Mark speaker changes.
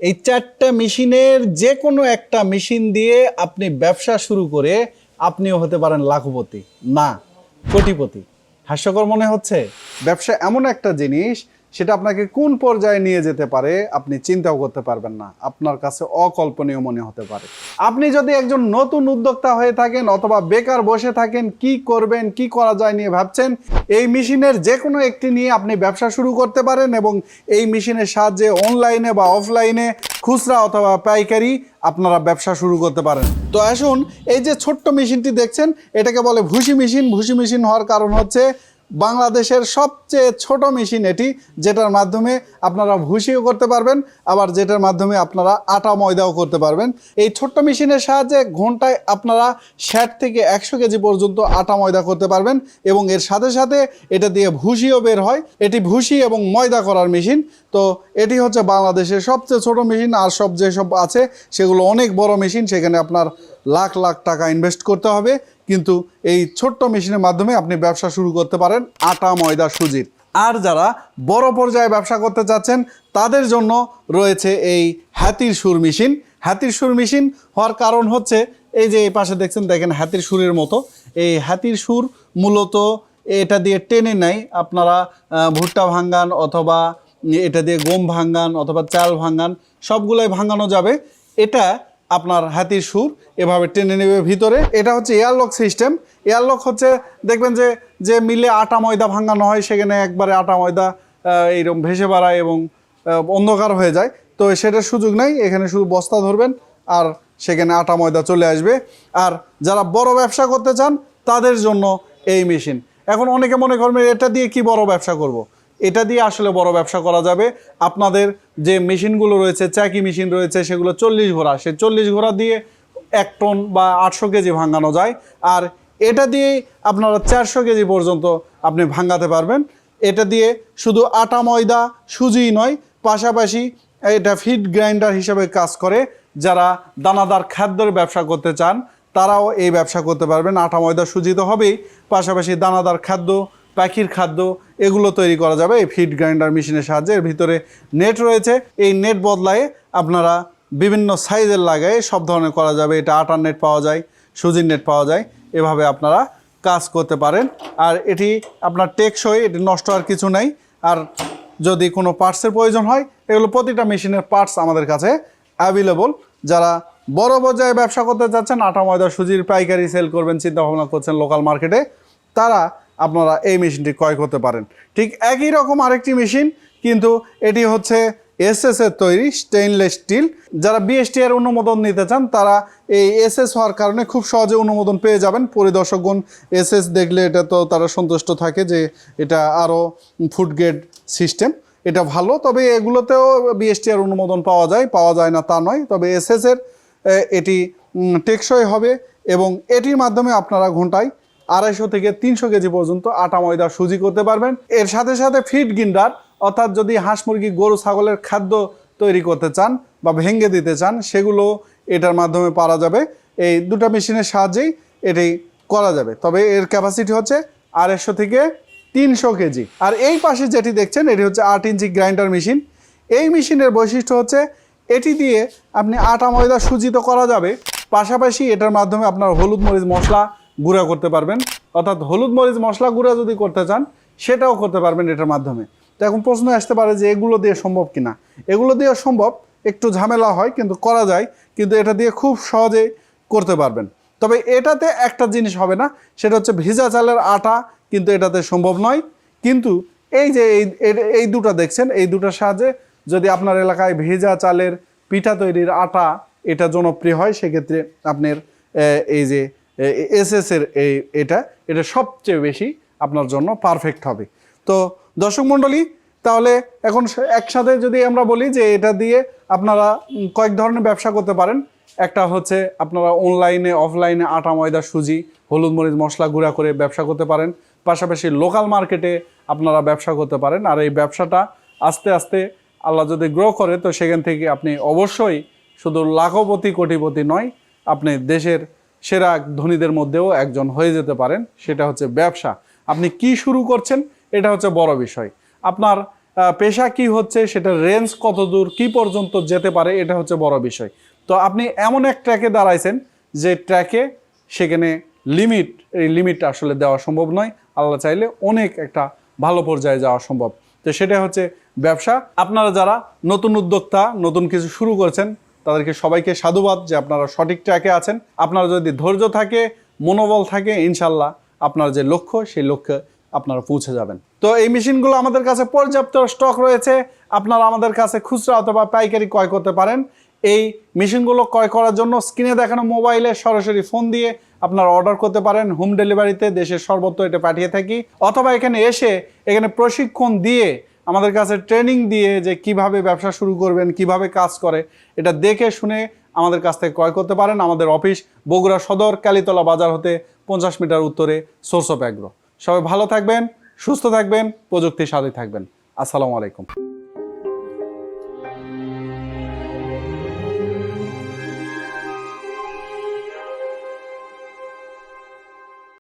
Speaker 1: এই চারটা মেশিনের যে কোনো একটা মেশিন দিয়ে আপনি ব্যবসা শুরু করে আপনিও হতে পারেন লাখপতি, না কোটিপতি। হাস্যকর মনে হচ্ছে? ব্যবসা এমন একটা জিনিস সেটা আপনাকে কোন পর্যায়ে নিয়ে যেতে পারে আপনি চিন্তাও করতে পারবেন না। আপনার কাছে অকল্পনীয় মনে হতে পারে। আপনি যদি একজন নতুন উদ্যোক্তা হয়ে থাকেন অথবা বেকার বসে থাকেন, কি করবেন, কি করা যায় নিয়ে ভাবছেন, এই মেশিনের যে কোনো একটি নিয়ে আপনি ব্যবসা শুরু করতে পারেন এবং এই মেশিনের সাহায্যে অনলাইনে বা অফলাইনে খুচরা অথবা পাইকারি আপনারা ব্যবসা শুরু করতে পারেন। তো আসুন, এই যে ছোট্ট মেশিনটি দেখছেন, এটাকে বলে ভুসি মেশিন। ভুসি মেশিন হওয়ার কারণ হচ্ছে বাংলাদেশের সবচেয়ে ছোট মেশিন এটি, যেটার মাধ্যমে আপনারা ভুসিও করতে পারবেন, আবার যেটার মাধ্যমে আপনারা আটা ময়দাও করতে পারবেন। এই ছোট্ট মেশিনের সাহায্যে ঘন্টায় আপনারা ষাট থেকে একশো কেজি পর্যন্ত আটা ময়দা করতে পারবেন এবং এর সাথে সাথে এটা দিয়ে ভুসিও বের হয়। এটি ভুসি এবং ময়দা করার মেশিন। তো এটি হচ্ছে বাংলাদেশের সবচেয়ে ছোট মেশিন, আর সব যেসব আছে সেগুলো অনেক বড় মেশিন, সেখানে আপনার লাখ লাখ টাকা ইনভেস্ট করতে হবে। কিন্তু এই ছোট্ট মেশিনের মাধ্যমে আপনি ব্যবসা শুরু করতে পারেন আটা, ময়দা, সুজির। আর যারা বড় পর্যায়ে ব্যবসা করতে চাচ্ছেন, তাদের জন্য রয়েছে এই হাতির সুর মেশিন। হাতির সুর মেশিন হওয়ার কারণ হচ্ছে, এই যে এই পাশে দেখছেন, দেখেন হাতির সুরের মতো। এই হাতির সুর মূলত এটা দিয়ে টেনে নেয় আপনারা ভুট্টা ভাঙ্গান অথবা এটা দিয়ে গম ভাঙ্গান অথবা চাল ভাঙ্গান সবগুলোই ভাঙানো যাবে। এটা আপনার হাতির সুর এভাবে টেনে নেবে ভিতরে। এটা হচ্ছে এয়ারলক সিস্টেম। এয়ারলক হচ্ছে, দেখবেন যে যে মিলে আটা ময়দা ভাঙানো হয়, সেখানে একবারে আটা ময়দা এইরকম ভেসে বেড়ায় এবং অন্ধকার হয়ে যায়। তো সেটার সুযোগ নাই। এখানে শুধু বস্তা ধরবেন আর সেখানে আটা ময়দা চলে আসবে। আর যারা বড় ব্যবসা করতে চান, তাদের জন্য এই মেশিন। এখন অনেকে মনে করবেন, এটা দিয়ে কি বড় ব্যবসা করব। এটা দিয়ে আসলে বড় ব্যবসা করা যাবে। আপনাদের যে মেশিনগুলো রয়েছে, চাকি মেশিন রয়েছে, সেগুলো চল্লিশ ঘোড়া। সে চল্লিশ ঘোড়া দিয়ে এক টন বা আটশো কেজি ভাঙানো যায়। আর এটা দিয়েই আপনারা চারশো কেজি পর্যন্ত আপনি ভাঙাতে পারবেন। এটা দিয়ে শুধু আটা, ময়দা, সুজিই নয়, পাশাপাশি এটা ফিড গ্রাইন্ডার হিসেবে কাজ করে। যারা দানাদার খাদ্যের ব্যবসা করতে চান, তারাও এই ব্যবসা করতে পারবেন। আটা, ময়দা, সুজি তো হবেই। পাশাপাশি দানাদার খাদ্য পাখির খাদ্য, এগুলো তৈরি করা যাবে এই ফিড গ্রাইন্ডার মেশিনের সাহায্যে। এর ভিতরে নেট রয়েছে। এই নেট বদলায়ে আপনারা বিভিন্ন সাইজের লাগায় সব ধরনের করা যাবে। এটা আটার নেট পাওয়া যায়, সুজির নেট পাওয়া যায়। এভাবে আপনারা কাজ করতে পারেন। আর এটি আপনার টেকসই, এটি নষ্ট আর কিছু নেই। আর যদি কোনো পার্টসের প্রয়োজন হয়, এগুলো প্রতিটা মেশিনের পার্টস আমাদের কাছে অ্যাভেলেবল যারা বড় পর্যায়ে ব্যবসা করতে চাচ্ছেন, আটা, ময়দা, সুজির পাইকারি সেল করবেন চিন্তা ভাবনা করছেন লোকাল মার্কেটে তারা আপনারা এই মেশিনটি ক্রয় করতে পারেন। ঠিক একই রকম আরেকটি মেশিন, কিন্তু এটি হচ্ছে এসএস এর তৈরি স্টেইনলেস স্টিল যারা বিএসটি এর অনুমোদন নিতে চান, তারা এই এসএস হওয়ার কারণে খুব সহজে অনুমোদন পেয়ে যাবেন। পরিদর্শকগণ এসএস দেখলে এটা তো তারা সন্তুষ্ট থাকে যে এটা আরও গ্রেড সিস্টেম এটা ভালো, তবে এগুলোতেও বিএসটি এর অনুমোদন পাওয়া যায় পাওয়া যায় না তা নয়। তবে এসএস এর এটি টেকসই হবে এবং এটির মাধ্যমে আপনারা ঘন্টায় আড়াইশো থেকে তিনশো কেজি পর্যন্ত আটা ময়দা সুজি করতে পারবেন। এর সাথে সাথে ফিড গিন্ডার অর্থাৎ যদি হাঁস মুরগি, গরু, ছাগলের খাদ্য তৈরি করতে চান বা ভেঙে দিতে চান, সেগুলো এটার মাধ্যমে পারা যাবে। এই দুটো মেশিনের সাহায্যেই এটি করা যাবে। তবে এর ক্যাপাসিটি হচ্ছে আড়াইশো থেকে তিনশো কেজি। আর এই পাশে যেটি দেখছেন, এটি হচ্ছে আট ইঞ্চি গ্রাইন্ডার মেশিন এই মেশিনের বৈশিষ্ট্য হচ্ছে, এটি দিয়ে আপনি আটা ময়দা সুজি তো করা যাবে। পাশাপাশি এটার মাধ্যমে আপনার হলুদ মরিচ মশলা গুঁড়া করতে পারবেন। অর্থাৎ হলুদ মরিচ মশলা গুঁড়া যদি করতে চান, সেটাও করতে পারবেন এটার মাধ্যমে। তো এখন প্রশ্ন আসতে পারে যে এগুলো দিয়ে সম্ভব কিনা। এগুলো দিয়ে সম্ভব, একটু ঝামেলা হয়, কিন্তু করা যায়, কিন্তু এটা দিয়ে খুব সহজে করতে পারবেন। তবে এটাতে একটা জিনিস হবে না, সেটা হচ্ছে ভেজা চালের আটা কিন্তু এটাতে সম্ভব নয়। কিন্তু এই যে এই এই দুটো দেখছেন, এই দুটোর সাহায্যে যদি আপনার এলাকায় ভেজা চালের পিঠা তৈরির আটা এটা জনপ্রিয় হয়, সেক্ষেত্রে আপনার এই যে এসএস এর এই, এটা এটা সবচেয়ে বেশি আপনার জন্য পারফেক্ট হবে। তো দর্শক মণ্ডলী, তাহলে এখন একসাথে যদি আমরা বলি যে এটা দিয়ে আপনারা কয়েক ধরনের ব্যবসা করতে পারেন। একটা হচ্ছে আপনারা অনলাইনে অফলাইনে আটা, ময়দা, সুজি, হলুদ, মরিচ, মশলা গুঁড়া করে ব্যবসা করতে পারেন। পাশাপাশি লোকাল মার্কেটে আপনারা ব্যবসা করতে পারেন। আর এই ব্যবসাটা আস্তে আস্তে আল্লাহ যদি গ্রো করে, তো সেখান থেকে আপনি অবশ্যই শুধু লাখপতি, কোটিপতি নয়, আপনি দেশের সেরা ধনীদের মধ্যেও একজন হয়ে যেতে পারেন, সেটা হচ্ছে ব্যবসা। আপনি কি শুরু করছেন, এটা হচ্ছে বড় বিষয়। আপনার পেশা কি হচ্ছে সেটা রেঞ্জ কত দূর কি পর্যন্ত যেতে পারে, এটা হচ্ছে বড় বিষয়। তো আপনি এমন এক ট্র্যাকে দাঁড়াইছেন, যে ট্র্যাকে সেখানে লিমিট এই লিমিট আসলে দেওয়া সম্ভব নয়। আল্লাহ চাইলে অনেক একটা ভালো পর্যায়ে যাওয়া সম্ভব। তো সেটা হচ্ছে ব্যবসা। আপনারা যারা নতুন উদ্যোক্তা, নতুন কিছু শুরু করেছেন তাদেরকে সবাইকে সাধুবাদ যে আপনারা সঠিক ট্র্যাকে আছেন। আপনারা যদি ধৈর্য থাকে, মনোবল থাকে, ইনশাল্লাহ আপনার যে লক্ষ্য, সেই লক্ষ্যে আপনারা পৌঁছে যাবেন। তো এই মেশিনগুলো আমাদের কাছে পর্যাপ্ত স্টক রয়েছে। আপনারা আমাদের কাছে খুচরা অথবা পাইকারি ক্রয় করতে পারেন। এই মেশিনগুলো ক্রয় করার জন্য স্ক্রিনে দেখানো মোবাইলে সরাসরি ফোন দিয়ে আপনারা অর্ডার করতে পারেন। হোম ডেলিভারিতে দেশের সর্বত্র এটা পাঠিয়ে থাকি। অথবা এখানে এসে এখানে প্রশিক্ষণ দিয়ে আমাদের কাছে ট্রেনিং দিয়ে যে কীভাবে ব্যবসা শুরু করবেন, কীভাবে কাজ করে, এটা দেখে শুনে আমাদের কাছ থেকে ক্রয় করতে পারেন আমাদের অফিস বগুড়া সদর কালীতলা বাজার হতে পঞ্চাশ মিটার উত্তরে সোর্স অফ অ্যাগ্রো সবাই ভালো থাকবেন, সুস্থ থাকবেন প্রযুক্তি সাথে থাকবেন। আসসালামু আলাইকুম।